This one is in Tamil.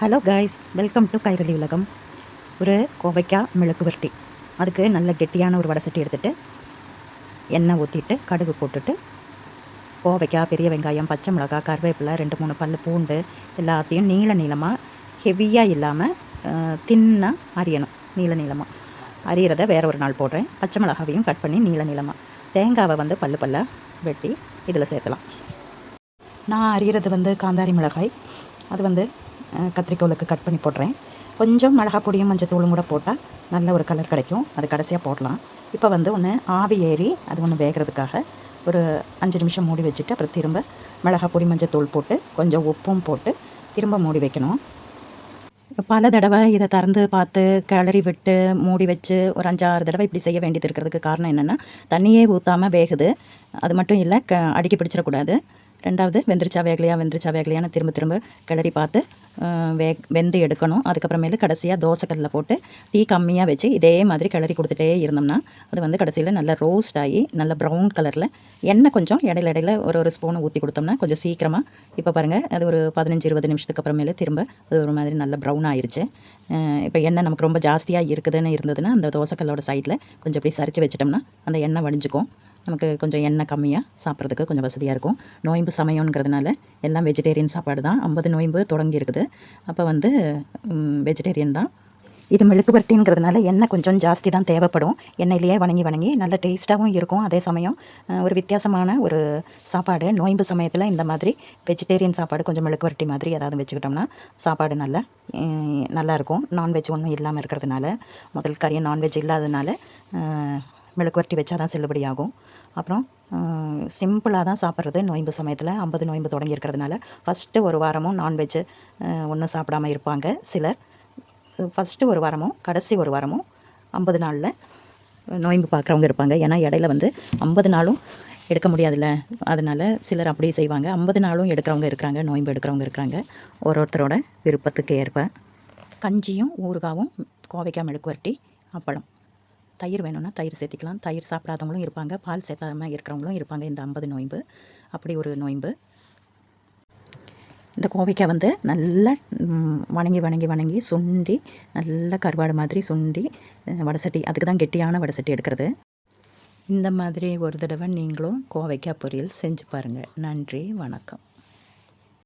Hello guys welcome to Kairali Ulagam ஒரு கோவைக்காய் மிளகு வரட்டி. அதுக்கு நல்ல கெட்டியான ஒரு வடை சட்டி எடுத்துகிட்டு எண்ணெய் ஊற்றிட்டு கடுகு போட்டுட்டு கோவைக்காய் பெரிய வெங்காயம் பச்சை மிளகாய் கருவேப்பிலை ரெண்டு மூணு பல் பூண்டு எல்லாத்தையும் நீள நீளமாக ஹெவியாக இல்லாமல் தின்னாக அரியணும். நீள நீளமாக அரியறதை வேற ஒரு நாள் போடுறேன். பச்சை மிளகாவையும் கட் பண்ணி நீள நீளமாக தேங்காவை வந்து பல்லு பல்லாக வெட்டி இதில் சேர்க்கலாம். நான் அரியறது வந்து காந்தாரி மிளகாய். அது வந்து அஹ், கத்திரிக்கோலுக்கு கட் பண்ணி போடுறேன் கொஞ்சம் மிளகா பொடியும் மஞ்சத்தூளும் கூட போட்டால் நல்ல ஒரு கலர் கிடைக்கும். அது கடைசியாக போடலாம். இப்போ வந்து ஒன்று ஆவி ஏறி அது ஒன்று வேகிறதுக்காக ஒரு அஞ்சு நிமிஷம் மூடி வச்சுட்டு அப்புறம் திரும்ப மிளகா பொடி மஞ்சத்தூள் போட்டு கொஞ்சம் உப்பும் போட்டு திரும்ப மூடி வைக்கணும். பல தடவை இதை திறந்து பார்த்து கிளறி விட்டு மூடி வச்சு ஒரு அஞ்சாறு தடவை இப்படி செய்ய வேண்டியது இருக்கிறதுக்கு காரணம் என்னென்னா தண்ணியே ஊற்றாமல் வேகுது. அது மட்டும் இல்லை க அடிக்க பிடிச்சிடக்கூடாது. ரெண்டாவது வெந்திரிச்சா வேகலையா வெந்திரிச்சா வேகலையான்னு திரும்ப திரும்ப கிளறி பார்த்து வே வெந்து எடுக்கணும். அதுக்கப்புறமேலு கடைசியாக தோசைக்கல்லில் போட்டு தீ கம்மியாக வச்சு இதே மாதிரி கிளறி கொடுத்துட்டே இருந்தோம்னா அது வந்து கடைசியில் நல்லா ரோஸ்ட் ஆகி நல்ல ப்ரௌன் கலரில் எண்ணெய் கொஞ்சம் இடையில இடையில ஒரு ஒரு ஸ்பூனை ஊற்றி கொடுத்தோம்னா கொஞ்சம் சீக்கிரமாக இப்போ பாருங்கள் அது ஒரு பதினஞ்சு இருபது நிமிஷத்துக்கு அப்புறமேலு திரும்ப அது ஒரு மாதிரி நல்ல ப்ரௌன் ஆயிடுச்சு இப்போ எண்ணெய் நமக்கு ரொம்ப ஜாஸ்தியாக இருக்குதுன்னு இருந்ததுன்னா அந்த தோசைக்கல்லோட சைடில் கொஞ்சம் அப்படி சரித்து வச்சிட்டோம்னா அந்த எண்ணெய் வடிஞ்சுக்கும். நமக்கு கொஞ்சம் எண்ணெய் கம்மியாக சாப்பிட்றதுக்கு கொஞ்சம் வசதியாக இருக்கும். நோயம்பு சமயங்கிறதுனால எல்லாம் வெஜிடேரியன் சாப்பாடு தான். ஐம்பது நோயம்பு தொடங்கி இருக்குது. அப்போ வந்து வெஜிடேரியன் தான். இது மெழுக்கு பரட்டிங்கிறதுனால எண்ணெய் கொஞ்சம் ஜாஸ்தி தான் தேவைப்படும். எண்ணெயிலேயே வணங்கி வணங்கி நல்ல டேஸ்ட்டாகவும் இருக்கும். அதே சமயம் ஒரு வித்தியாசமான ஒரு சாப்பாடு நோயம்பு சமயத்தில் இந்த மாதிரி வெஜிடேரியன் சாப்பாடு கொஞ்சம் மெழுக்கு வரட்டி மாதிரி ஏதாவது வச்சுக்கிட்டோம்னா சாப்பாடு நல்லா நல்லாயிருக்கும் நான்வெஜ் ஒன்றும் இல்லாமல் இருக்கிறதுனால முதல் கறியும் நான்வெஜ் இல்லாததுனால அஹ், வரட்டி வச்சா தான் செல்லுபடி ஆகும். அப்புறம் சிம்பிளாக தான் சாப்பிட்றது. நோயம்பு சமயத்தில் ஐம்பது நோயம்பு தொடங்கி இருக்கிறதுனால ஃபஸ்ட்டு ஒரு வாரமும் நான்வெஜ்ஜு ஒன்றும் சாப்பிடாம இருப்பாங்க சிலர். ஃபஸ்ட்டு ஒரு வாரமும் கடைசி ஒரு வாரமும் ஐம்பது நாளில் நோயம்பு பார்க்குறவங்க இருப்பாங்க. ஏன்னா இடையில வந்து ஐம்பது நாளும் எடுக்க முடியாதுல்ல. அதனால் சிலர் அப்படியே செய்வாங்க. ஐம்பது நாளும் எடுக்கிறவங்க இருக்கிறாங்க நோயம்பு எடுக்கிறவங்க இருக்கிறாங்க. ஒரு ஒருத்தரோட விருப்பத்துக்கு ஏற்ப கஞ்சியும் ஊறுகாவும் கோவைக்காய் மெழுக்கு வரட்டி அப்பளம். தயிர் வேணும்னா தயிர் சேர்த்திக்கலாம். தயிர் சாப்பிடாதவங்களும் இருப்பாங்க. பால் சேர்த்தாமல் இருக்கிறவங்களும் இருப்பாங்க. இந்த ஐம்பது நோயம்பு அப்படி ஒரு நோயம்பு இந்த கோவைக்காய் வந்து நல்லா வணங்கி வணங்கி வணங்கி சுண்டி நல்லா கருவாடு மாதிரி சுண்டி வடசட்டி அதுக்கு தான் கெட்டியான வடசட்டி எடுக்கிறது. இந்த மாதிரி ஒரு தடவை நீங்களும் கோவைக்காய் பொரியல் செஞ்சு பாருங்கள் நன்றி வணக்கம்.